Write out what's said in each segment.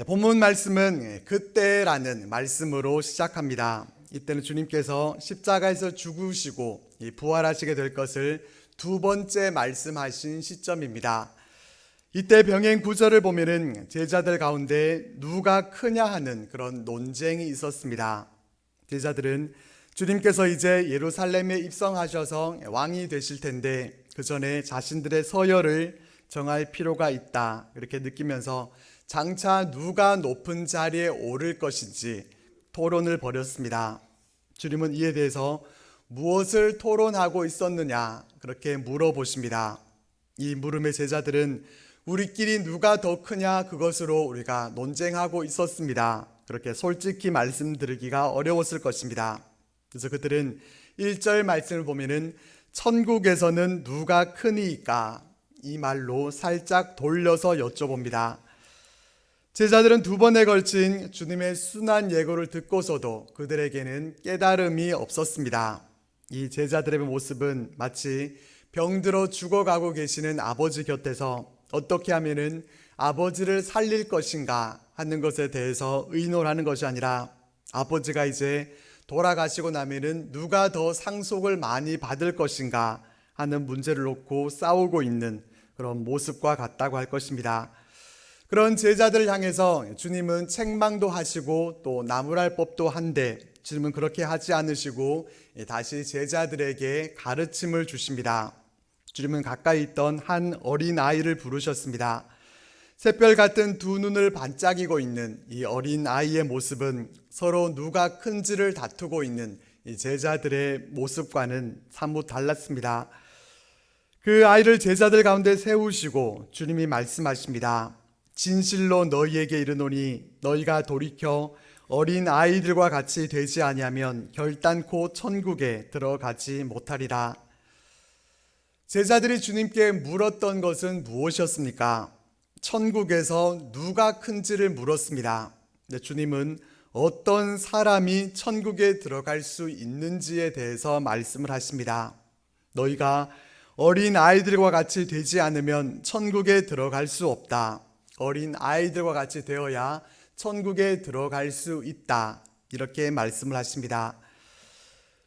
네, 본문 말씀은 그때라는 말씀으로 시작합니다. 이때는 주님께서 십자가에서 죽으시고 이 부활하시게 될 것을 두 번째 말씀하신 시점입니다. 이때 병행 구절을 보면은 제자들 가운데 누가 크냐 하는 그런 논쟁이 있었습니다. 제자들은 주님께서 이제 예루살렘에 입성하셔서 왕이 되실 텐데 그 전에 자신들의 서열을 정할 필요가 있다. 이렇게 느끼면서 장차 누가 높은 자리에 오를 것인지 토론을 벌였습니다. 주님은 이에 대해서 무엇을 토론하고 있었느냐 그렇게 물어보십니다. 이 물음의 제자들은 우리끼리 누가 더 크냐 그것으로 우리가 논쟁하고 있었습니다. 그렇게 솔직히 말씀드리기가 어려웠을 것입니다. 그래서 그들은 1절 말씀을 보면은 천국에서는 누가 크니까 이 말로 살짝 돌려서 여쭤봅니다. 제자들은 두 번에 걸친 주님의 순한 예고를 듣고서도 그들에게는 깨달음이 없었습니다. 이 제자들의 모습은 마치 병들어 죽어가고 계시는 아버지 곁에서 어떻게 하면은 아버지를 살릴 것인가 하는 것에 대해서 의논하는 것이 아니라 아버지가 이제 돌아가시고 나면은 누가 더 상속을 많이 받을 것인가 하는 문제를 놓고 싸우고 있는 그런 모습과 같다고 할 것입니다. 그런 제자들을 향해서 주님은 책망도 하시고 또 나무랄 법도 한데 주님은 그렇게 하지 않으시고 다시 제자들에게 가르침을 주십니다. 주님은 가까이 있던 한 어린 아이를 부르셨습니다. 샛별 같은 두 눈을 반짝이고 있는 이 어린 아이의 모습은 서로 누가 큰지를 다투고 있는 이 제자들의 모습과는 사뭇 달랐습니다. 그 아이를 제자들 가운데 세우시고 주님이 말씀하십니다. 진실로 너희에게 이르노니 너희가 돌이켜 어린 아이들과 같이 되지 아니하면 결단코 천국에 들어가지 못하리라. 제자들이 주님께 물었던 것은 무엇이었습니까? 천국에서 누가 큰지를 물었습니다. 주님은 어떤 사람이 천국에 들어갈 수 있는지에 대해서 말씀을 하십니다. 너희가 어린 아이들과 같이 되지 않으면 천국에 들어갈 수 없다. 어린 아이들과 같이 되어야 천국에 들어갈 수 있다. 이렇게 말씀을 하십니다.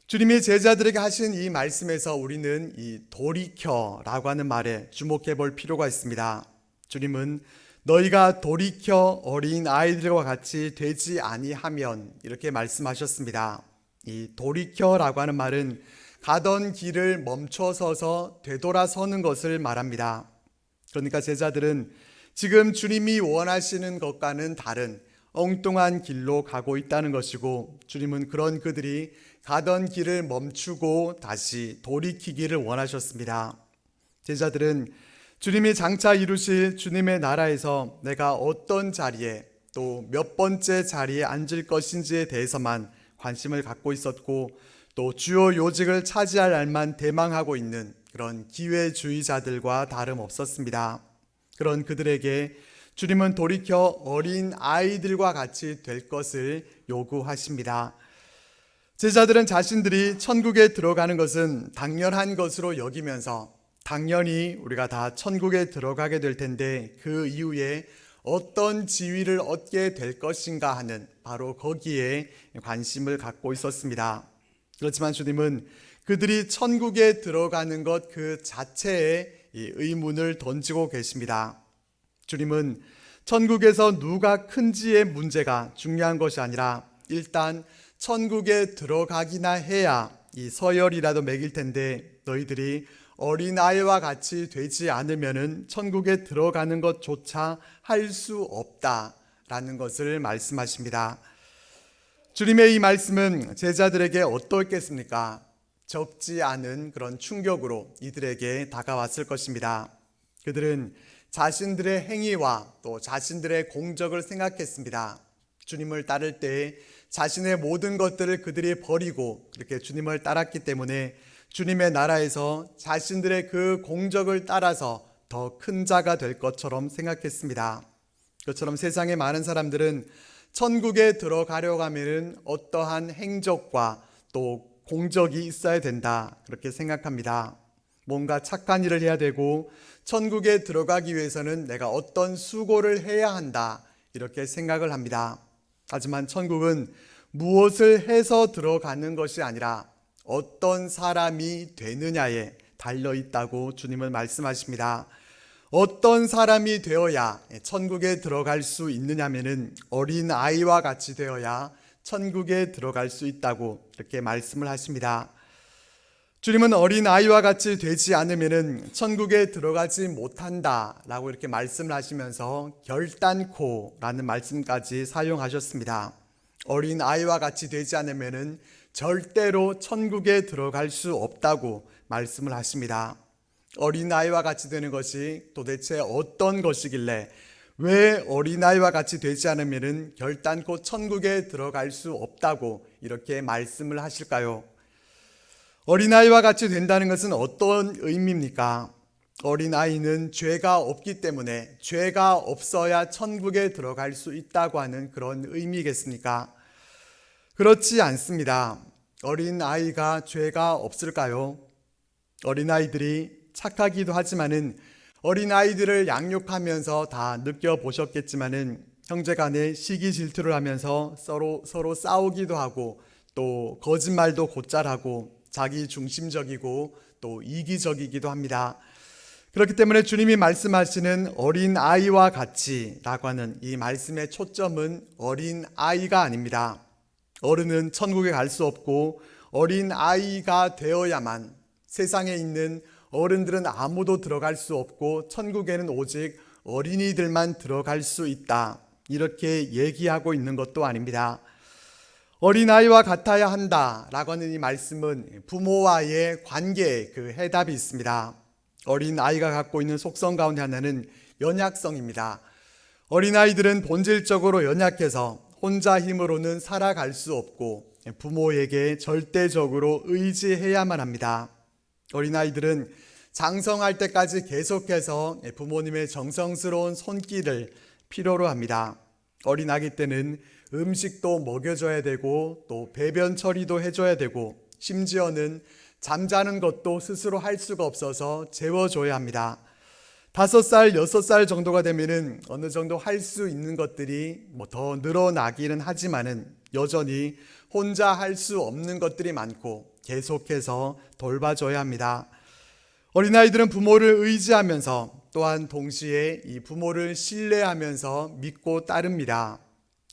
주님이 제자들에게 하신 이 말씀에서 우리는 이 돌이켜라고 하는 말에 주목해 볼 필요가 있습니다. 주님은 너희가 돌이켜 어린 아이들과 같이 되지 아니하면 이렇게 말씀하셨습니다. 이 돌이켜라고 하는 말은 가던 길을 멈춰서서 되돌아서는 것을 말합니다. 그러니까 제자들은 지금 주님이 원하시는 것과는 다른 엉뚱한 길로 가고 있다는 것이고 주님은 그런 그들이 가던 길을 멈추고 다시 돌이키기를 원하셨습니다. 제자들은 주님이 장차 이루실 주님의 나라에서 내가 어떤 자리에 또 몇 번째 자리에 앉을 것인지에 대해서만 관심을 갖고 있었고 또 주요 요직을 차지할 날만 대망하고 있는 그런 기회주의자들과 다름없었습니다. 그런 그들에게 주님은 돌이켜 어린 아이들과 같이 될 것을 요구하십니다. 제자들은 자신들이 천국에 들어가는 것은 당연한 것으로 여기면서 당연히 우리가 다 천국에 들어가게 될 텐데 그 이후에 어떤 지위를 얻게 될 것인가 하는 바로 거기에 관심을 갖고 있었습니다. 그렇지만 주님은 그들이 천국에 들어가는 것 그 자체에 의문을 던지고 계십니다. 주님은 천국에서 누가 큰지의 문제가 중요한 것이 아니라 일단 천국에 들어가기나 해야 이 서열이라도 매길 텐데 너희들이 어린아이와 같이 되지 않으면은 천국에 들어가는 것조차 할 수 없다라는 것을 말씀하십니다. 주님의 이 말씀은 제자들에게 어떻겠습니까? 적지 않은 그런 충격으로 이들에게 다가왔을 것입니다. 그들은 자신들의 행위와 또 자신들의 공적을 생각했습니다. 주님을 따를 때 자신의 모든 것들을 그들이 버리고 그렇게 주님을 따랐기 때문에 주님의 나라에서 자신들의 그 공적을 따라서 더 큰 자가 될 것처럼 생각했습니다. 그처럼 세상의 많은 사람들은 천국에 들어가려고 하면 어떠한 행적과 또 공적이 있어야 된다. 그렇게 생각합니다. 뭔가 착한 일을 해야 되고 천국에 들어가기 위해서는 내가 어떤 수고를 해야 한다. 이렇게 생각을 합니다. 하지만 천국은 무엇을 해서 들어가는 것이 아니라 어떤 사람이 되느냐에 달려 있다고 주님은 말씀하십니다. 어떤 사람이 되어야 천국에 들어갈 수 있느냐면은 어린 아이와 같이 되어야 천국에 들어갈 수 있다고 이렇게 말씀을 하십니다. 주님은 어린 아이와 같이 되지 않으면은 천국에 들어가지 못한다라고 이렇게 말씀을 하시면서 결단코라는 말씀까지 사용하셨습니다. 어린 아이와 같이 되지 않으면은 절대로 천국에 들어갈 수 없다고 말씀을 하십니다. 어린 아이와 같이 되는 것이 도대체 어떤 것이길래 왜 어린아이와 같이 되지 않으면 결단코 천국에 들어갈 수 없다고 이렇게 말씀을 하실까요? 어린아이와 같이 된다는 것은 어떤 의미입니까? 어린아이는 죄가 없기 때문에 죄가 없어야 천국에 들어갈 수 있다고 하는 그런 의미겠습니까? 그렇지 않습니다. 어린아이가 죄가 없을까요? 어린아이들이 착하기도 하지만은 어린 아이들을 양육하면서 다 느껴보셨겠지만은 형제 간에 시기 질투를 하면서 서로 서로 싸우기도 하고 또 거짓말도 곧잘 하고 자기 중심적이고 또 이기적이기도 합니다. 그렇기 때문에 주님이 말씀하시는 어린 아이와 같이라고 하는 이 말씀의 초점은 어린 아이가 아닙니다. 어른은 천국에 갈 수 없고 어린 아이가 되어야만 세상에 있는 어른들은 아무도 들어갈 수 없고 천국에는 오직 어린이들만 들어갈 수 있다. 이렇게 얘기하고 있는 것도 아닙니다. 어린아이와 같아야 한다 라고 하는 이 말씀은 부모와의 관계에 그 해답이 있습니다. 어린아이가 갖고 있는 속성 가운데 하나는 연약성입니다. 어린아이들은 본질적으로 연약해서 혼자 힘으로는 살아갈 수 없고 부모에게 절대적으로 의지해야만 합니다. 어린아이들은 장성할 때까지 계속해서 부모님의 정성스러운 손길을 필요로 합니다. 어린 아기 때는 음식도 먹여줘야 되고 또 배변 처리도 해줘야 되고 심지어는 잠자는 것도 스스로 할 수가 없어서 재워줘야 합니다. 다섯 살, 여섯 살 정도가 되면은 어느 정도 할 수 있는 것들이 뭐 더 늘어나기는 하지만은 여전히 혼자 할 수 없는 것들이 많고 계속해서 돌봐줘야 합니다. 어린아이들은 부모를 의지하면서 또한 동시에 이 부모를 신뢰하면서 믿고 따릅니다.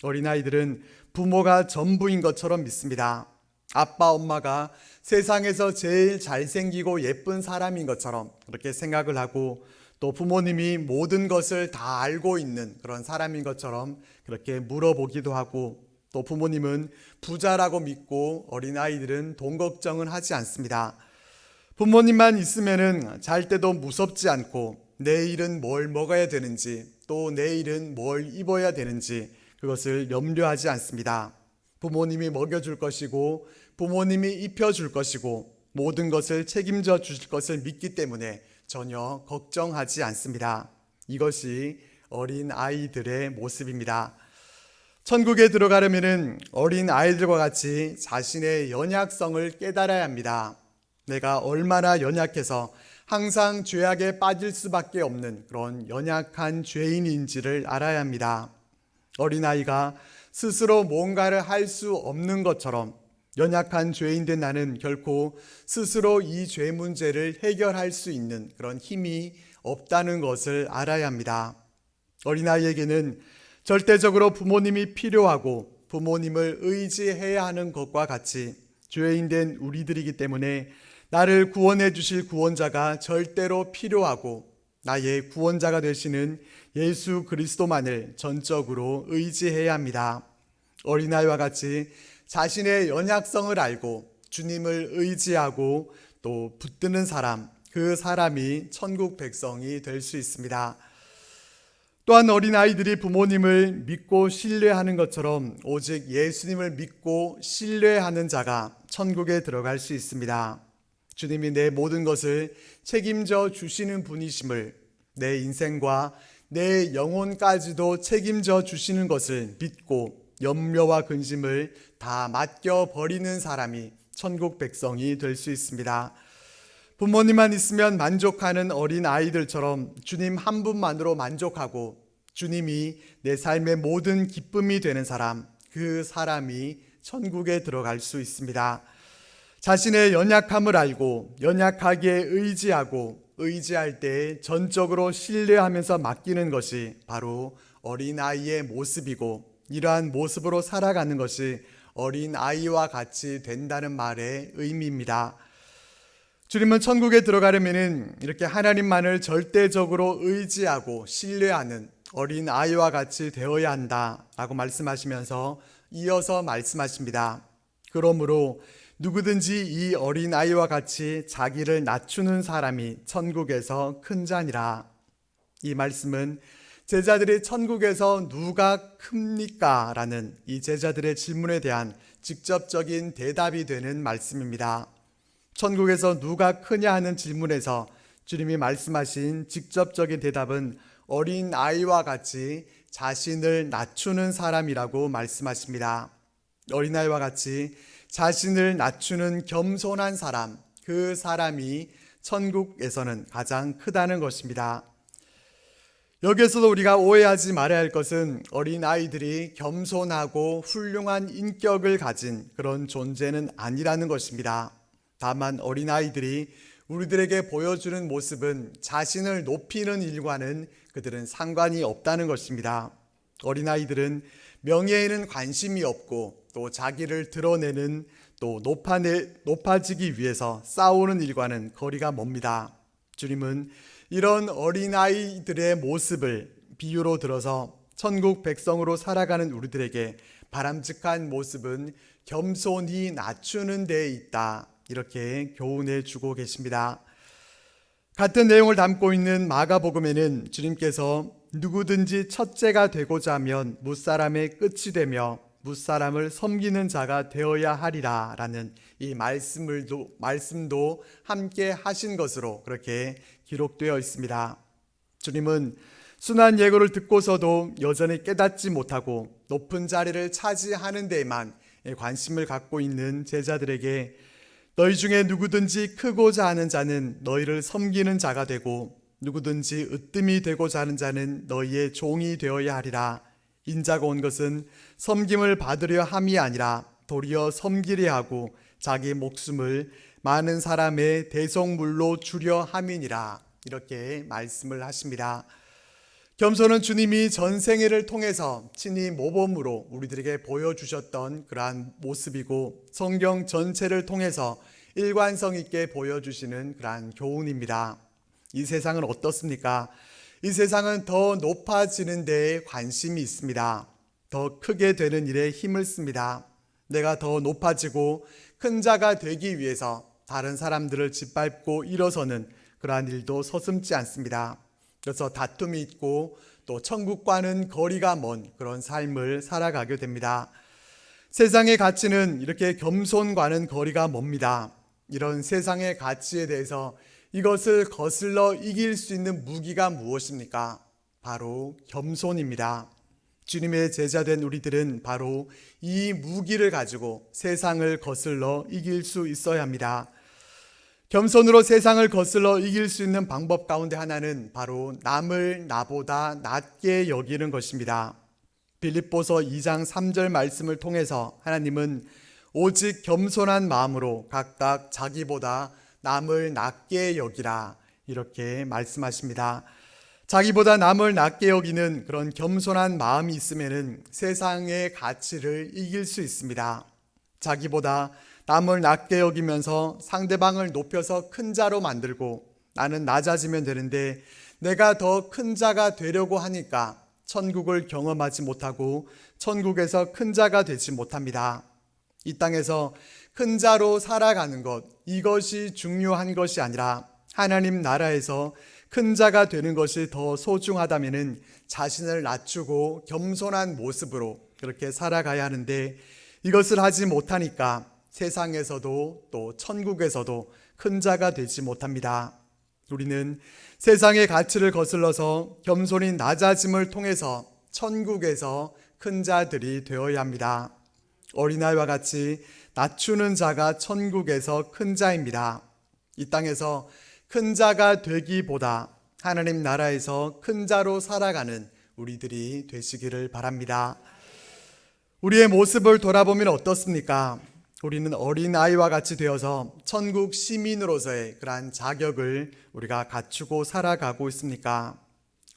어린아이들은 부모가 전부인 것처럼 믿습니다. 아빠, 엄마가 세상에서 제일 잘생기고 예쁜 사람인 것처럼 그렇게 생각을 하고 또 부모님이 모든 것을 다 알고 있는 그런 사람인 것처럼 그렇게 물어보기도 하고 또 부모님은 부자라고 믿고 어린아이들은 돈 걱정은 하지 않습니다. 부모님만 있으면은 잘 때도 무섭지 않고 내일은 뭘 먹어야 되는지 또 내일은 뭘 입어야 되는지 그것을 염려하지 않습니다. 부모님이 먹여줄 것이고 부모님이 입혀줄 것이고 모든 것을 책임져 주실 것을 믿기 때문에 전혀 걱정하지 않습니다. 이것이 어린 아이들의 모습입니다. 천국에 들어가려면 어린 아이들과 같이 자신의 연약성을 깨달아야 합니다. 내가 얼마나 연약해서 항상 죄악에 빠질 수밖에 없는 그런 연약한 죄인인지를 알아야 합니다. 어린아이가 스스로 뭔가를 할 수 없는 것처럼 연약한 죄인 된 나는 결코 스스로 이 죄 문제를 해결할 수 있는 그런 힘이 없다는 것을 알아야 합니다. 어린아이에게는 절대적으로 부모님이 필요하고 부모님을 의지해야 하는 것과 같이 죄인 된 우리들이기 때문에 나를 구원해 주실 구원자가 절대로 필요하고 나의 구원자가 되시는 예수 그리스도만을 전적으로 의지해야 합니다. 어린아이와 같이 자신의 연약성을 알고 주님을 의지하고 또 붙드는 사람, 그 사람이 천국 백성이 될 수 있습니다. 또한 어린아이들이 부모님을 믿고 신뢰하는 것처럼 오직 예수님을 믿고 신뢰하는 자가 천국에 들어갈 수 있습니다. 주님이 내 모든 것을 책임져 주시는 분이심을 내 인생과 내 영혼까지도 책임져 주시는 것을 믿고 염려와 근심을 다 맡겨 버리는 사람이 천국 백성이 될 수 있습니다. 부모님만 있으면 만족하는 어린 아이들처럼 주님 한 분만으로 만족하고 주님이 내 삶의 모든 기쁨이 되는 사람, 그 사람이 천국에 들어갈 수 있습니다. 자신의 연약함을 알고 연약하게 의지하고 의지할 때 전적으로 신뢰하면서 맡기는 것이 바로 어린아이의 모습이고 이러한 모습으로 살아가는 것이 어린아이와 같이 된다는 말의 의미입니다. 주님은 천국에 들어가려면 이렇게 하나님만을 절대적으로 의지하고 신뢰하는 어린아이와 같이 되어야 한다라고 말씀하시면서 이어서 말씀하십니다. 그러므로 누구든지 이 어린 아이와 같이 자기를 낮추는 사람이 천국에서 큰 자니라. 이 말씀은 제자들이 천국에서 누가 큽니까? 라는 이 제자들의 질문에 대한 직접적인 대답이 되는 말씀입니다. 천국에서 누가 크냐 하는 질문에서 주님이 말씀하신 직접적인 대답은 어린 아이와 같이 자신을 낮추는 사람이라고 말씀하십니다. 어린아이와 같이 자신을 낮추는 겸손한 사람, 그 사람이 천국에서는 가장 크다는 것입니다. 여기에서도 우리가 오해하지 말아야 할 것은 어린 아이들이 겸손하고 훌륭한 인격을 가진 그런 존재는 아니라는 것입니다. 다만 어린 아이들이 우리들에게 보여주는 모습은 자신을 높이는 일과는 그들은 상관이 없다는 것입니다. 어린 아이들은 명예에는 관심이 없고 또 자기를 드러내는 또 높아내, 높아지기 위해서 싸우는 일과는 거리가 멉니다. 주님은 이런 어린아이들의 모습을 비유로 들어서 천국 백성으로 살아가는 우리들에게 바람직한 모습은 겸손히 낮추는 데 있다. 이렇게 교훈해 주고 계십니다. 같은 내용을 담고 있는 마가복음에는 주님께서 누구든지 첫째가 되고자 하면 무사람의 끝이 되며 무사람을 섬기는 자가 되어야 하리라 라는 이 말씀을 말씀도 함께 하신 것으로 그렇게 기록되어 있습니다. 주님은 순한 예고를 듣고서도 여전히 깨닫지 못하고 높은 자리를 차지하는 데에만 관심을 갖고 있는 제자들에게 너희 중에 누구든지 크고자 하는 자는 너희를 섬기는 자가 되고 누구든지 으뜸이 되고자 하는 자는 너희의 종이 되어야 하리라. 인자가 온 것은 섬김을 받으려 함이 아니라 도리어 섬기려 하고 자기 목숨을 많은 사람의 대성물로 주려 함이니라. 이렇게 말씀을 하십니다. 겸손은 주님이 전생애를 통해서 친히 모범으로 우리들에게 보여주셨던 그러한 모습이고 성경 전체를 통해서 일관성 있게 보여주시는 그러한 교훈입니다. 이 세상은 어떻습니까? 이 세상은 더 높아지는 데에 관심이 있습니다. 더 크게 되는 일에 힘을 씁니다. 내가 더 높아지고 큰 자가 되기 위해서 다른 사람들을 짓밟고 일어서는 그러한 일도 서슴지 않습니다. 그래서 다툼이 있고 또 천국과는 거리가 먼 그런 삶을 살아가게 됩니다. 세상의 가치는 이렇게 겸손과는 거리가 멉니다. 이런 세상의 가치에 대해서 이것을 거슬러 이길 수 있는 무기가 무엇입니까? 바로 겸손입니다. 주님의 제자된 우리들은 바로 이 무기를 가지고 세상을 거슬러 이길 수 있어야 합니다. 겸손으로 세상을 거슬러 이길 수 있는 방법 가운데 하나는 바로 남을 나보다 낮게 여기는 것입니다. 빌립보서 2장 3절 말씀을 통해서 하나님은 오직 겸손한 마음으로 각각 자기보다 남을 낮게 여기라 이렇게 말씀하십니다. 자기보다 남을 낮게 여기는 그런 겸손한 마음이 있으면 세상의 가치를 이길 수 있습니다. 자기보다 남을 낮게 여기면서 상대방을 높여서 큰 자로 만들고 나는 낮아지면 되는데 내가 더 큰 자가 되려고 하니까 천국을 경험하지 못하고 천국에서 큰 자가 되지 못합니다. 이 땅에서 큰 자로 살아가는 것, 이것이 중요한 것이 아니라 하나님 나라에서 큰 자가 되는 것이 더 소중하다면 자신을 낮추고 겸손한 모습으로 그렇게 살아가야 하는데 이것을 하지 못하니까 세상에서도 또 천국에서도 큰 자가 되지 못합니다. 우리는 세상의 가치를 거슬러서 겸손히 낮아짐을 통해서 천국에서 큰 자들이 되어야 합니다. 어린아이와 같이 낮추는 자가 천국에서 큰 자입니다. 이 땅에서 큰 자가 되기보다 하나님 나라에서 큰 자로 살아가는 우리들이 되시기를 바랍니다. 우리의 모습을 돌아보면 어떻습니까? 우리는 어린 아이와 같이 되어서 천국 시민으로서의 그러한 자격을 우리가 갖추고 살아가고 있습니까?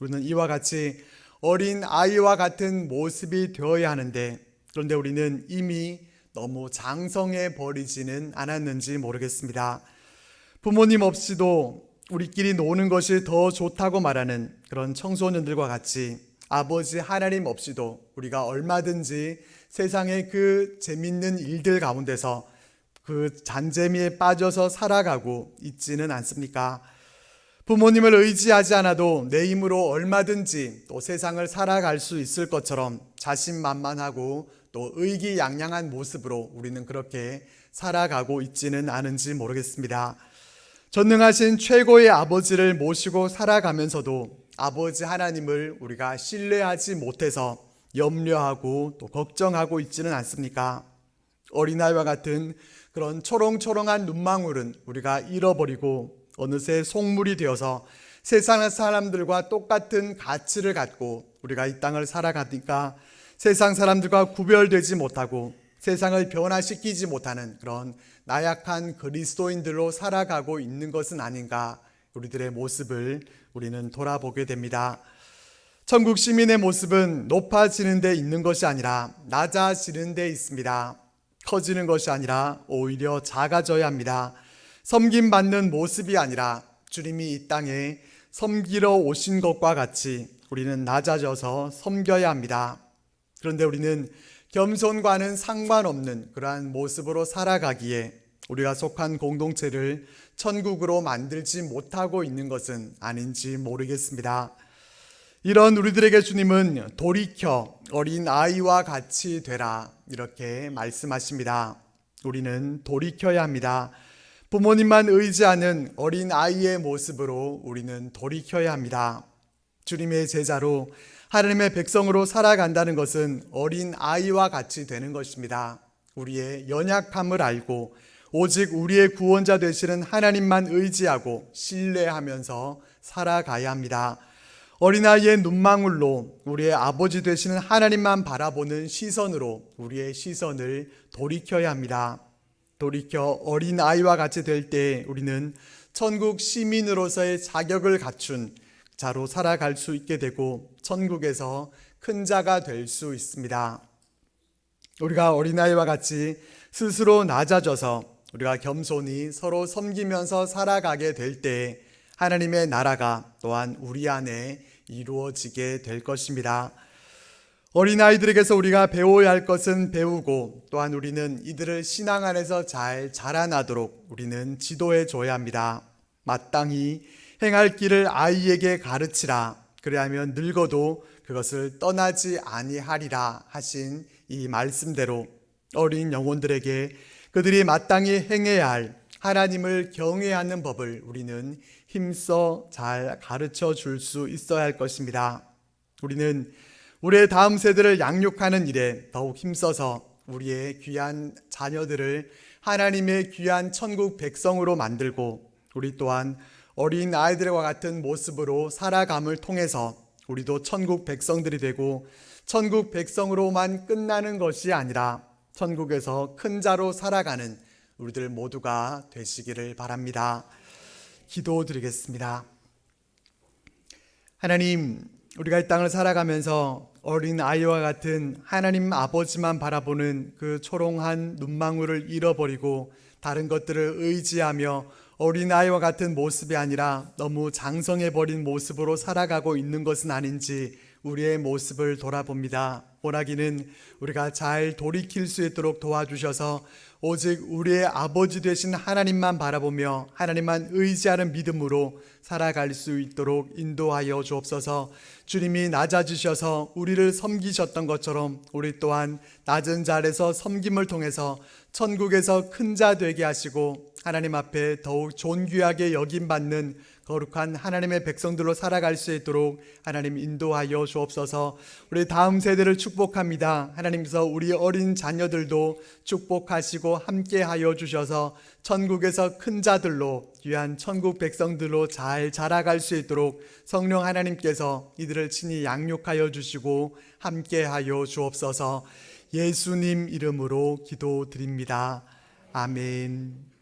우리는 이와 같이 어린 아이와 같은 모습이 되어야 하는데 그런데 우리는 이미 너무 장성해 버리지는 않았는지 모르겠습니다. 부모님 없이도 우리끼리 노는 것이 더 좋다고 말하는 그런 청소년들과 같이 아버지 하나님 없이도 우리가 얼마든지 세상의 그 재밌는 일들 가운데서 그 잔재미에 빠져서 살아가고 있지는 않습니까? 부모님을 의지하지 않아도 내 힘으로 얼마든지 또 세상을 살아갈 수 있을 것처럼 자신만만하고 또 의기양양한 모습으로 우리는 그렇게 살아가고 있지는 않은지 모르겠습니다. 전능하신 최고의 아버지를 모시고 살아가면서도 아버지 하나님을 우리가 신뢰하지 못해서 염려하고 또 걱정하고 있지는 않습니까? 어린아이와 같은 그런 초롱초롱한 눈망울은 우리가 잃어버리고 어느새 속물이 되어서 세상 사람들과 똑같은 가치를 갖고 우리가 이 땅을 살아가니까 세상 사람들과 구별되지 못하고 세상을 변화시키지 못하는 그런 나약한 그리스도인들로 살아가고 있는 것은 아닌가 우리들의 모습을 우리는 돌아보게 됩니다. 천국 시민의 모습은 높아지는 데 있는 것이 아니라 낮아지는 데 있습니다. 커지는 것이 아니라 오히려 작아져야 합니다. 섬김 받는 모습이 아니라 주님이 이 땅에 섬기러 오신 것과 같이 우리는 낮아져서 섬겨야 합니다. 그런데 우리는 겸손과는 상관없는 그러한 모습으로 살아가기에 우리가 속한 공동체를 천국으로 만들지 못하고 있는 것은 아닌지 모르겠습니다. 이런 우리들에게 주님은 돌이켜 어린 아이와 같이 되라 이렇게 말씀하십니다. 우리는 돌이켜야 합니다. 부모님만 의지하는 어린 아이의 모습으로 우리는 돌이켜야 합니다. 주님의 제자로 하나님의 백성으로 살아간다는 것은 어린 아이와 같이 되는 것입니다. 우리의 연약함을 알고 오직 우리의 구원자 되시는 하나님만 의지하고 신뢰하면서 살아가야 합니다. 어린아이의 눈망울로 우리의 아버지 되시는 하나님만 바라보는 시선으로 우리의 시선을 돌이켜야 합니다. 돌이켜 어린아이와 같이 될 때 우리는 천국 시민으로서의 자격을 갖춘 자로 살아갈 수 있게 되고 천국에서 큰 자가 될 수 있습니다. 우리가 어린아이와 같이 스스로 낮아져서 우리가 겸손히 서로 섬기면서 살아가게 될 때 하나님의 나라가 또한 우리 안에 이루어지게 될 것입니다. 어린아이들에게서 우리가 배워야 할 것은 배우고 또한 우리는 이들을 신앙 안에서 잘 자라나도록 우리는 지도해 줘야 합니다. 마땅히 행할 길을 아이에게 가르치라. 그리하면 늙어도 그것을 떠나지 아니하리라 하신 이 말씀대로 어린 영혼들에게 그들이 마땅히 행해야 할 하나님을 경외하는 법을 우리는 힘써 잘 가르쳐 줄 수 있어야 할 것입니다. 우리는 우리의 다음 세대를 양육하는 일에 더욱 힘써서 우리의 귀한 자녀들을 하나님의 귀한 천국 백성으로 만들고 우리 또한 어린 아이들과 같은 모습으로 살아감을 통해서 우리도 천국 백성들이 되고 천국 백성으로만 끝나는 것이 아니라 천국에서 큰 자로 살아가는 우리들 모두가 되시기를 바랍니다. 기도드리겠습니다. 하나님, 우리가 이 땅을 살아가면서 어린 아이와 같은 하나님 아버지만 바라보는 그 초롱한 눈망울을 잃어버리고 다른 것들을 의지하며 어린 아이와 같은 모습이 아니라 너무 장성해 버린 모습으로 살아가고 있는 것은 아닌지 우리의 모습을 돌아봅니다. 원하기는 우리가 잘 돌이킬 수 있도록 도와주셔서 오직 우리의 아버지 되신 하나님만 바라보며 하나님만 의지하는 믿음으로 살아갈 수 있도록 인도하여 주옵소서. 주님이 낮아지셔서 우리를 섬기셨던 것처럼 우리 또한 낮은 자리에서 섬김을 통해서 천국에서 큰 자 되게 하시고 하나님 앞에 더욱 존귀하게 여김 받는 거룩한 하나님의 백성들로 살아갈 수 있도록 하나님 인도하여 주옵소서. 우리 다음 세대를 축복합니다. 하나님께서 우리 어린 자녀들도 축복하시고 함께하여 주셔서 천국에서 큰 자들로 귀한 천국 백성들로 잘 자라갈 수 있도록 성령 하나님께서 이들을 친히 양육하여 주시고 함께하여 주옵소서. 예수님 이름으로 기도드립니다. 아멘.